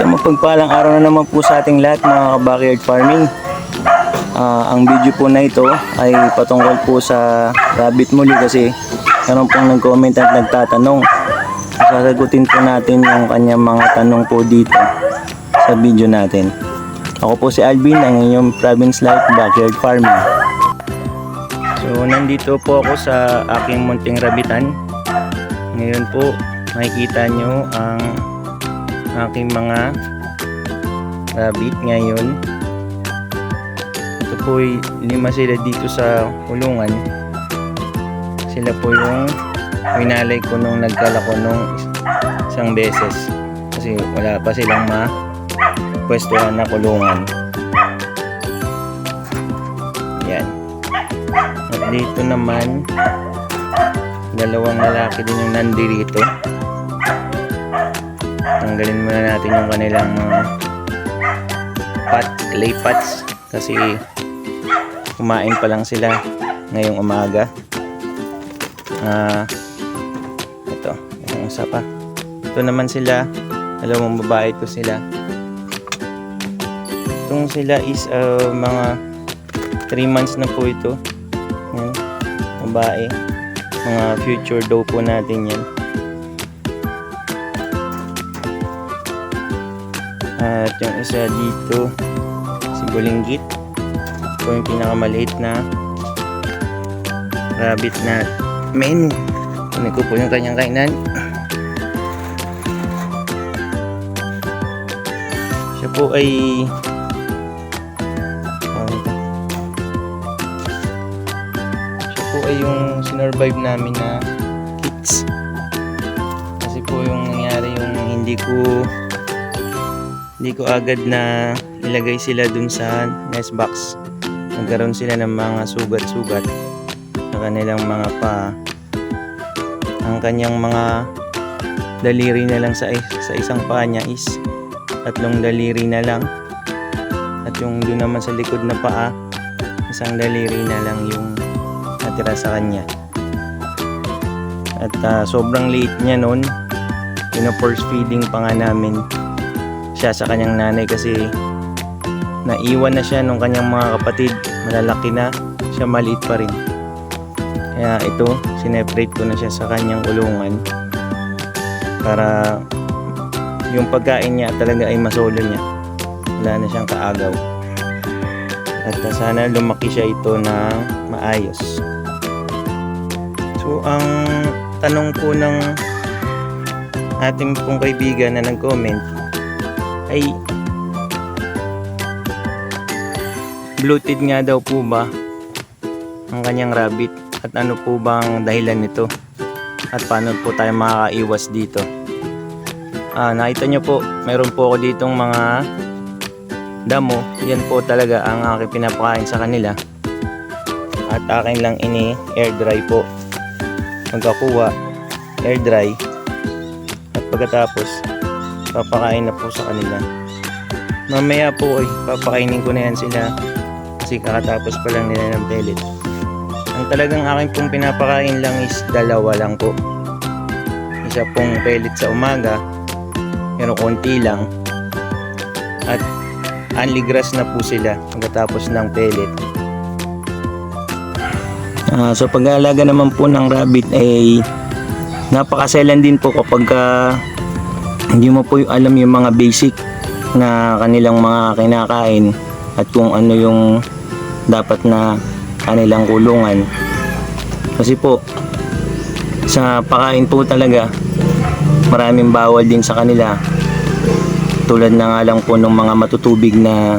Sa mapagpalang araw na naman po sa ating lahat mga backyard farming. Ah, ang video po na ito ay patungkol po sa rabbit muli kasi meron pong nag-comment at nagtatanong. Sasagutin po natin yung kanyang mga tanong po dito sa video natin. Ako po si Alvin, ang inyong Province Life Backyard Farming. So, nandito po ako sa aking munting rabitan. Ngayon po, makikita nyo ang aking mga rabbit ngayon. Ito po lima sila dito sa kulungan. Sila po yung winalay ko nung nagkala nung isang beses. Kasi wala pa silang ma pwestuhan na kulungan. Yan. At dito naman, dalawang lalaki din yung nandirito. Tanggalin muna natin yung kanilang mga pot, clay pots kasi kumain pa lang sila ngayong umaga. Ah, ito, yung isa pa. Ito naman sila, dalawang babae ito sila. Itong sila is ah, mga 3 months na po ito. Yan, babae. Mga future daw po natin yan. At yung isa dito, si Bulinggit. Ito yung pinakamaliit na rabbit na men. Kunin ko po yung kanyang kainan. Siya po ay ito. siya po ay yung sinurvive namin na kids. Kasi po yung nangyari yung hindi ko hindi ko agad na ilagay sila dun sa nest box. Nagkaroon sila ng mga sugat-sugat sa kanilang mga pa. Ang kanyang mga daliri na lang sa, sa isang paa niya is tatlong daliri na lang. At yung doon naman sa likod na paa, isang daliri na lang yung natira sa kanya. At ah, sobrang liit niya noon. Pino-force feeding pa nga namin siya sa kanyang nanay kasi naiwan na siya nung kanyang mga kapatid. Malalaki na. Siya maliit pa rin. Kaya ito sineparate ko na siya sa kanyang kulungan para yung pagkain niya talaga ay masolo niya. Wala na siyang kaagaw. At sana lumaki siya ito na maayos. So ang tanong po ng ating pong kaibigan na nag-comment ay. Bloated nga daw po ba ang kanyang rabbit? At ano po bang dahilan nito? At paano po tayo makakaiwas dito? Ah, nakita nyo po mayroon po ako ditong mga damo. Yan po talaga ang aking pinapakain sa kanila. At akin lang ini air dry po. Magkakuha air dry. At pagkatapos papakain na po sa kanila. Mamaya po ay papakainin ko na yan sila. Kasi kakatapos pa lang nila ng pellet. Ang talagang akin pong pinapakain lang is dalawa lang po. Isa pong pellet sa umaga pero konti lang. At only grass na po sila pagkatapos ng pellet. Ah, so pag-aalaga naman po ng rabbit ay napakaselan din po kapag ka hindi mo po alam yung mga basic na kanilang mga kinakain at kung ano yung dapat na kanilang kulungan. Kasi po sa pakain po talaga maraming bawal din sa kanila. Tulad na nga lang po ng mga matutubig na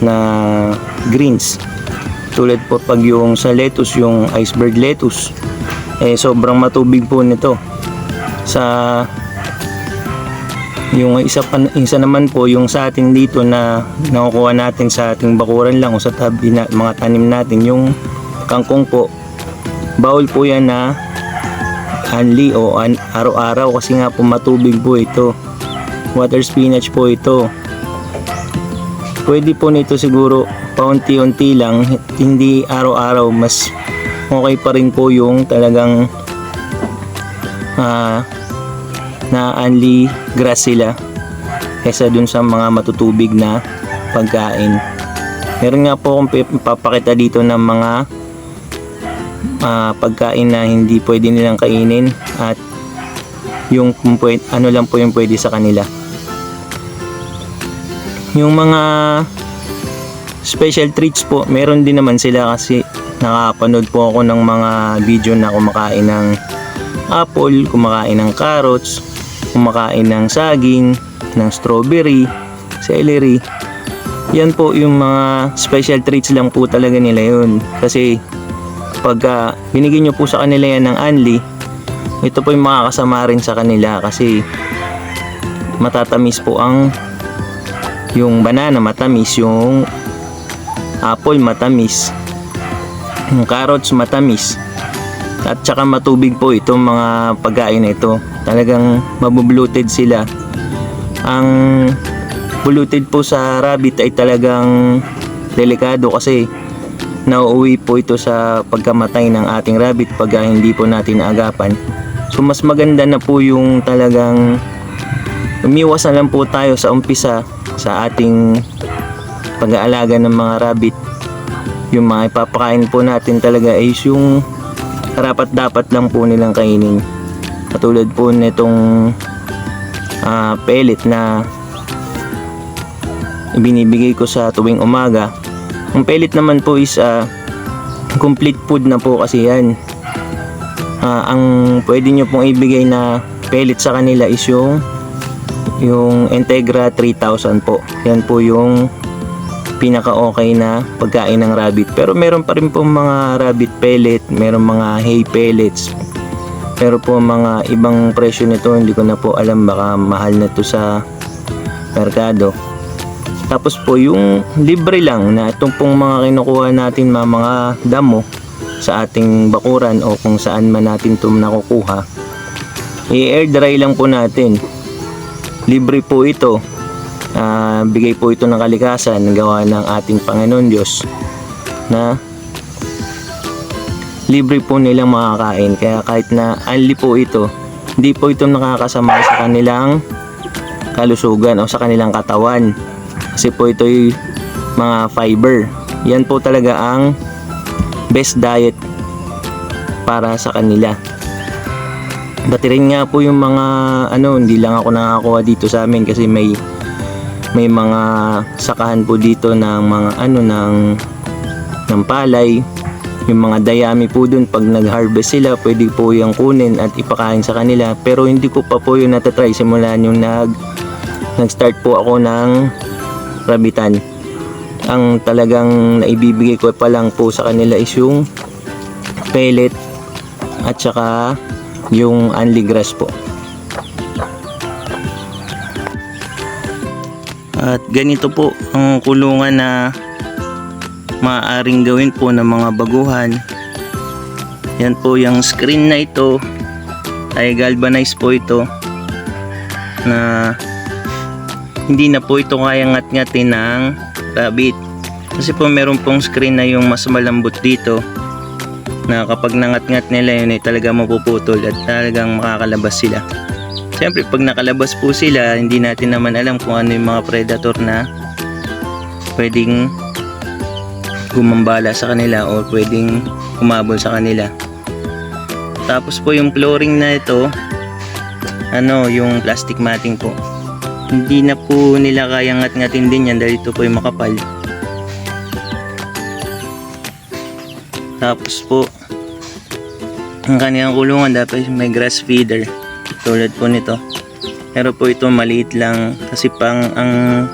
na greens. Tulad po pag yung sa lettuce yung iceberg lettuce eh sobrang matubig po nito. Sa yung isa, pa, isa naman po yung sa atin dito na nakukuha natin sa ating bakuran lang o sa tabi na mga tanim natin yung kangkong po. Bawal po yan na anli o an, araw-araw kasi nga po matubig po ito. Water spinach po ito. Pwede po nito siguro paunti-unti lang hindi araw-araw mas okay pa rin po yung talagang ah, na only grass sila dun sa mga matutubig na pagkain. Meron nga po akong papakita dito ng mga ah, pagkain na hindi pwede nilang kainin at yung pwede, ano lang po yung pwede sa kanila. Yung mga special treats po, meron din naman sila kasi nakapanood po ako ng mga video na kumakain ng apple, kumakain ng carrots, kumakain ng saging, ng strawberry, celery. Yan po yung mga special treats lang po talaga nila yun. Kasi pag ah, binigyan nyo po sa kanila yan ng anli, ito po yung makakasama rin sa kanila kasi matatamis po ang yung banana matamis, yung apple matamis, yung carrots matamis. At saka matubig po itong mga pagkain na ito. Talagang mabubluted sila. Ang buluted po sa rabbit ay talagang delikado kasi nauuwi po ito sa pagkamatay ng ating rabbit pag hindi po natin naagapan. So mas maganda na po yung talagang umiwas na lang po tayo sa umpisa sa ating pag-aalaga ng mga rabbit. Yung mga ipapakain po natin talaga is yung karapat dapat lang po nilang kainin. Katulad po nitong ah, pellet na ibinibigay ko sa tuwing umaga. Ang pellet naman po is ah, complete food na po kasi yan. Ah, ang pwede nyo pong ibigay na pellet sa kanila is yung yung Integra 3000 po. Yan po yung pinaka okay na pagkain ng rabbit. Pero meron pa rin po mga rabbit pellet, meron mga hay pellets. Pero po mga ibang presyo nito, hindi ko na po alam baka mahal na to sa merkado. Tapos po yung libre lang na itong pong mga kinukuha natin mga, mga damo sa ating bakuran o kung saan man natin ito nakukuha. I-air dry lang po natin. Libre po ito. Ah, bigay po ito ng kalikasan gawa ng ating Panginoon Diyos na libre po nilang makakain. Kaya kahit na only po ito, hindi po ito nakakasama sa kanilang kalusugan o sa kanilang katawan. Kasi po ito'y mga fiber. Yan po talaga ang best diet para sa kanila. Dati rin nga po yung mga ano, hindi lang ako nakakuha dito sa amin kasi may may mga sakahan po dito ng mga ano ng ng palay yung mga dayami po dun pag nag-harvest sila pwede po yung kunin at ipakain sa kanila. Pero hindi ko pa po yung natatry simulan yung nag nag-start po ako ng rabitan. Ang talagang naibibigay ko pa lang po sa kanila is yung pellet at saka yung unli grass po. At ganito po ang kulungan na maaaring gawin po ng mga baguhan. Yan po yung screen na ito ay galvanized po ito na hindi na po ito kaya ngat-ngatin ng rabbit. Kasi po meron pong screen na yung mas malambot dito na kapag nangat-ngat nila yun ay talaga mapuputol at talagang makakalabas sila. Siyempre, pag nakalabas po sila, hindi natin naman alam kung ano yung mga predator na pwedeng gumambala sa kanila o pwedeng kumabol sa kanila. Tapos po yung flooring na ito, ano, yung plastic matting po. Hindi na po nila kayang ngat-ngatin din yan dahil ito po yung makapal. Tapos po, ang kanilang kulungan dapat may grass feeder tulad po nito pero po ito maliit lang kasi pang ang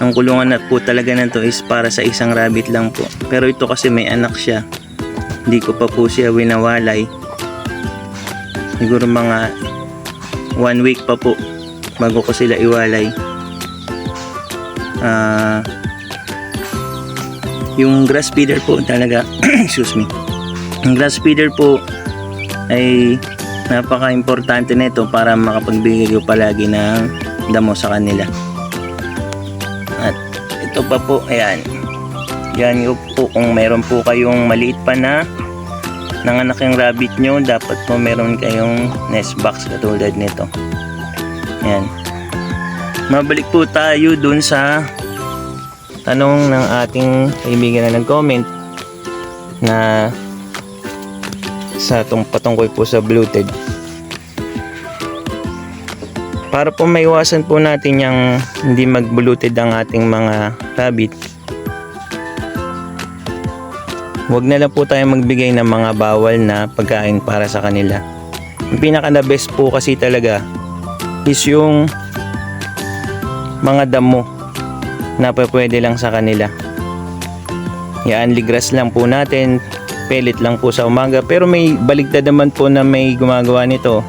ang kulungan na po talaga nito is para sa isang rabbit lang po. Pero ito kasi may anak siya. Hindi ko pa po siya winawalay. Siguro mga one week pa po bago ko sila iwalay. Ah yung grass feeder po talaga excuse me. Ang grass feeder po ay napaka-importante nito para makapagbigay ko palagi ng damo sa kanila. Ito pa po, ayan. Yan yung po kung meron po kayong maliit pa na nanganak yung rabbit nyo, dapat po meron kayong nest box katulad nito. Ayan. mabalik po tayo dun sa tanong ng ating kaibigan na nag-comment na sa tung patungkol po sa bloated. Para po maiwasan po natin yung hindi mag-bloated ang ating mga rabbit, huwag na lang po tayo magbigay ng mga bawal na pagkain para sa kanila. Ang pinaka the best po kasi talaga is yung mga damo na pwede lang sa kanila. Yan, ligras lang po natin, pellet lang po sa umaga. Pero may baligtad naman po na may gumagawa nito.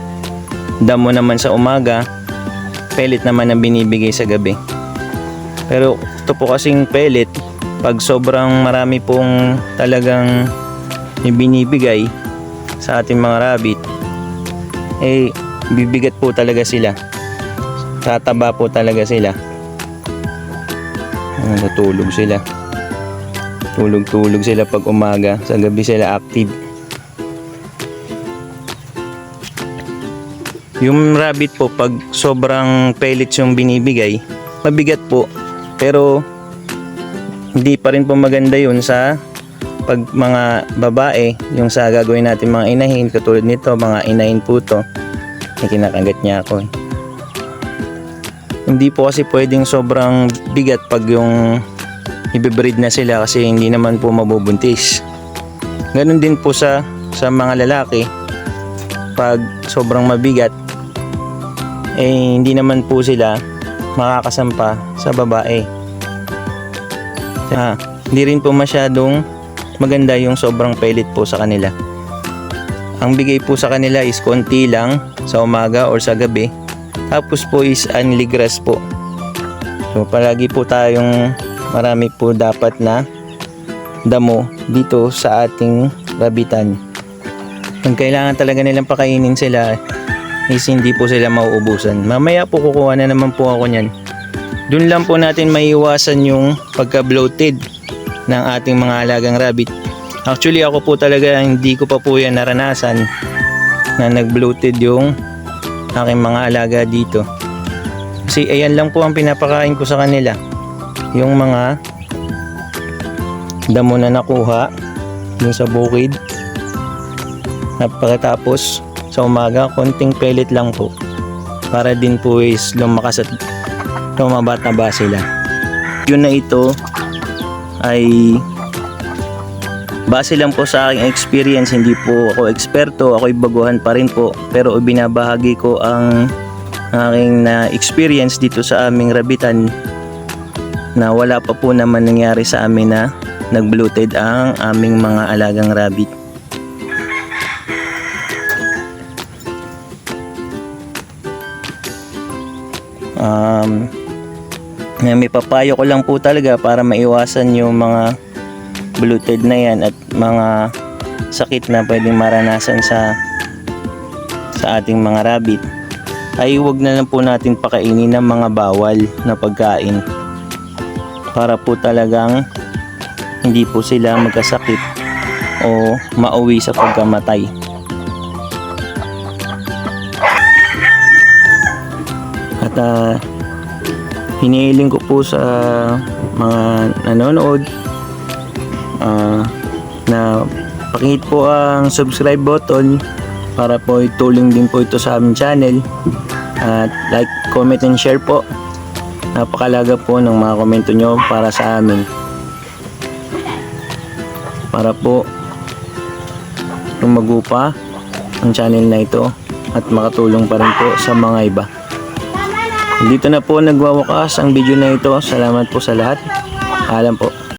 Damo naman sa umaga, pellet naman ang binibigay sa gabi. Pero ito po kasing pellet, pag sobrang marami pong talagang binibigay sa ating mga rabbit, eh bibigat po talaga sila. Tataba po talaga sila. Ah, Natutulog sila. Tulog-tulog sila pag umaga. Sa gabi sila active. Yung rabbit po, pag sobrang pellets yung binibigay, mabigat po. Pero, hindi pa rin po maganda yun sa pag mga babae, yung sa gagawin natin mga inahin, katulad nito, mga inahin po to. May kinakagat niya ako. Hindi po kasi pwedeng sobrang bigat pag yung ibibreed na sila kasi hindi naman po mabubuntis. Ganon din po sa sa mga lalaki pag sobrang mabigat eh hindi naman po sila makakasampa sa babae. Ah, hindi rin po masyadong maganda yung sobrang pellet po sa kanila. Ang bigay po sa kanila is konti lang sa umaga or sa gabi. Tapos po is only grass po. So palagi po tayong marami po dapat na damo dito sa ating rabitan. Kung kailangan talaga nilang pakainin sila is hindi po sila mauubusan. Mamaya po kukuha na naman po ako niyan. Doon lang po natin maiiwasan yung pagka-bloated ng ating mga alagang rabbit. Actually ako po talaga hindi ko pa po yan naranasan na nag-bloated yung aking mga alaga dito. Kasi ayan lang po ang pinapakain ko sa kanila. Yung mga damo na nakuha yung sa bukid. At pagkatapos sa umaga, konting pellet lang po. Para din po is lumakas at lumabat-taba sila. Yun na ito ay base lang po sa aking experience, hindi po ako eksperto, ako'y baguhan pa rin po. Pero binabahagi ko ang aking na experience dito sa aming rabitan na wala pa po naman nangyari sa amin na nag-bloated ang aming mga alagang rabbit. Um, may papayo ko lang po talaga para maiwasan yung mga bloated na yan at mga sakit na pwedeng maranasan sa sa ating mga rabbit ay huwag na lang po natin pakainin ng mga bawal na pagkain para po talagang hindi po sila magkasakit o mauwi sa pagkamatay. At ah, hinihiling ko po sa mga nanonood ah, na pakihit po ang subscribe button para po itulong din po ito sa aming channel. At like, comment and share po. Napakalaga po ng mga komento nyo para sa amin. Para po lumago pa ang channel na ito at makatulong pa rin po sa mga iba dito na po nagwawakas ang video na ito. Salamat po sa lahat. Alam po